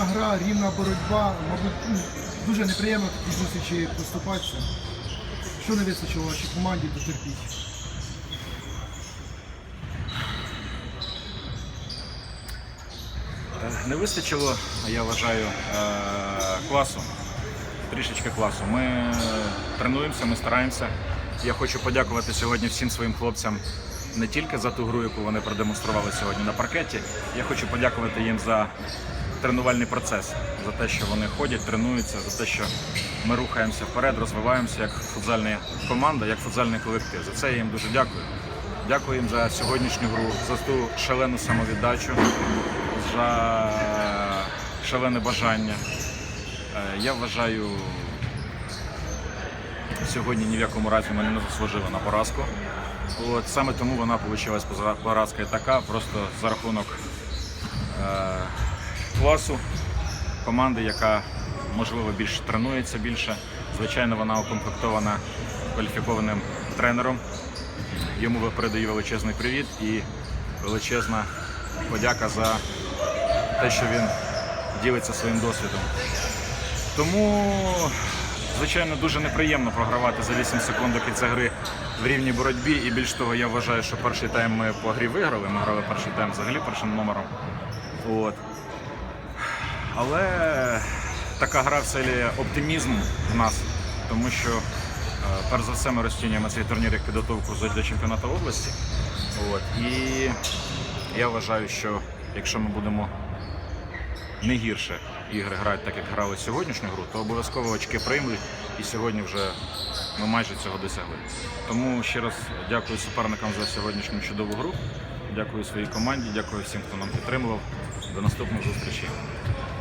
рівна гра, рівна боротьба. Мабуть, ну, дуже неприємно в такій зустрічі поступатися. Що не вистачило вашій команді дотерпіть? Не вистачило, я вважаю, е, класу. Трішечки класу. Ми е, тренуємося, ми стараємося. Я хочу подякувати сьогодні всім своїм хлопцям не тільки за ту гру, яку вони продемонстрували сьогодні на паркеті. Я хочу подякувати їм за тренувальний процес, за те, що вони ходять, тренуються, за те, що ми рухаємося вперед, розвиваємося як футзальна команда, як футзальний колектив. За це я їм дуже дякую. Дякую їм за сьогоднішню гру, за ту шалену самовіддачу, за шалене бажання. Е, Я вважаю, сьогодні ні в якому разі ми не заслужили на поразку. От, саме тому вона вийшла поразка і така, просто за рахунок е, класу команди, яка можливо більше тренується більше. Звичайно, вона укомплектована кваліфікованим тренером. Йому передаю величезний привіт і величезна подяка за те, що він ділиться своїм досвідом. Тому, звичайно, дуже неприємно програвати за 8 секунд до кінця гри в рівній боротьбі. І більш того, я вважаю, що перший тайм ми по грі виграли. Ми грали перший тайм взагалі першим номером. От. Але така гра вселює оптимізм в нас, тому що, е, перш за все, ми розцінюємо цей турнір як підготовку до чемпіонату області. От. І я вважаю, що якщо ми будемо не гірше ігри грати так, як грали сьогоднішню гру, то обов'язково очки приймуть, і сьогодні вже ми майже цього досягли. Тому ще раз дякую суперникам за сьогоднішню чудову гру. Дякую своїй команді, дякую всім, хто нам підтримував. До наступних зустрічей.